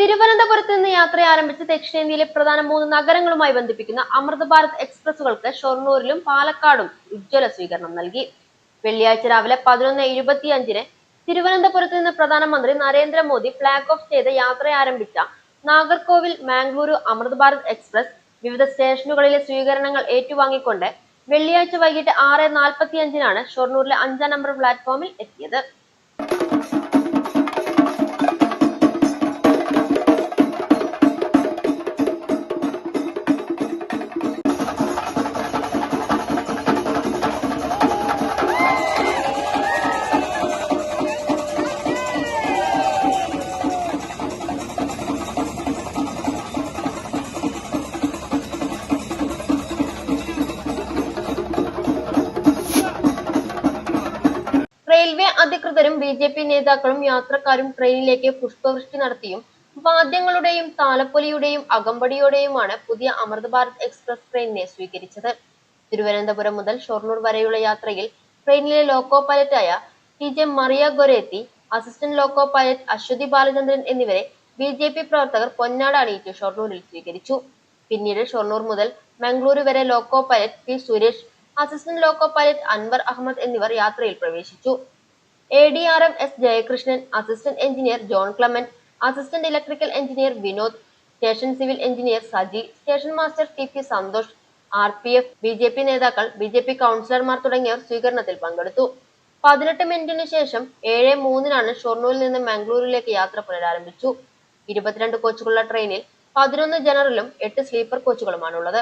തിരുവനന്തപുരത്ത് നിന്ന് യാത്ര ആരംഭിച്ച് ദക്ഷിണേന്ത്യയിലെ പ്രധാന മൂന്ന് നഗരങ്ങളുമായി ബന്ധിപ്പിക്കുന്ന അമൃത് ഭാരത് എക്സ്പ്രസുകൾക്ക് ഷൊർണൂരിലും പാലക്കാടും ഉജ്ജ്വല സ്വീകരണം നൽകി. വെള്ളിയാഴ്ച രാവിലെ പതിനൊന്ന് എഴുപത്തിയഞ്ചിന് തിരുവനന്തപുരത്ത് നിന്ന് പ്രധാനമന്ത്രി നരേന്ദ്രമോദി ഫ്ളാഗ് ഓഫ് ചെയ്ത് യാത്ര ആരംഭിച്ച നാഗർകോവിൽ മാംഗ്ലൂരു അമൃത് ഭാരത് എക്സ്പ്രസ് വിവിധ സ്റ്റേഷനുകളിലെ സ്വീകരണങ്ങൾ ഏറ്റുവാങ്ങിക്കൊണ്ട് വെള്ളിയാഴ്ച വൈകിട്ട് ആറ് നാൽപ്പത്തിയഞ്ചിനാണ് ഷൊർണൂരിലെ അഞ്ചാം നമ്പർ പ്ലാറ്റ്ഫോമിൽ എത്തിയത്. അധികൃതരും ബി ജെ പി നേതാക്കളും യാത്രക്കാരും ട്രെയിനിലേക്ക് പുഷ്പവൃഷ്ടി നടത്തിയും വാദ്യങ്ങളുടെയും താലപ്പൊലിയുടെയും അകമ്പടിയോടെയുമാണ് പുതിയ അമൃത് ഭാരത് എക്സ്പ്രസ് ട്രെയിനിനെ സ്വീകരിച്ചത്. തിരുവനന്തപുരം മുതൽ ഷൊർണൂർ വരെയുള്ള യാത്രയിൽ ട്രെയിനിലെ loco പൈലറ്റായ T J Maria Goretti assistant loco pilot Aswathy Balachandran എന്നിവരെ ബി ജെ പി പ്രവർത്തകർ പൊന്നാട അണിയിച്ച് ഷൊർണൂരിൽ സ്വീകരിച്ചു. പിന്നീട് ഷൊർണൂർ മുതൽ മംഗളൂരു വരെ loco pilot P Suresh assistant loco pilot Anwar Ahmed എന്നിവർ യാത്രയിൽ പ്രവേശിച്ചു. A D R M S Jayakrishnan assistant engineer John Clement assistant electrical engineer Vinod station civil engineer Saji station master T P Santhosh R P F B J P നേതാക്കൾ B J P കൗൺസിലർമാർ തുടങ്ങിയവർ സ്വീകരണത്തിൽ പങ്കെടുത്തു. പതിനെട്ട് മിനിറ്റിന് ശേഷം ഏഴ് മൂന്നിനാണ് ഷൊർണൂരിൽ നിന്ന് മംഗളൂരുവിലേക്ക് യാത്ര പുനരാരംഭിച്ചു. ഇരുപത്തിരണ്ട് കോച്ചുകളുള്ള ട്രെയിനിൽ പതിനൊന്ന് ജനറലും എട്ട് സ്ലീപ്പർ കോച്ചുകളുമാണുള്ളത്.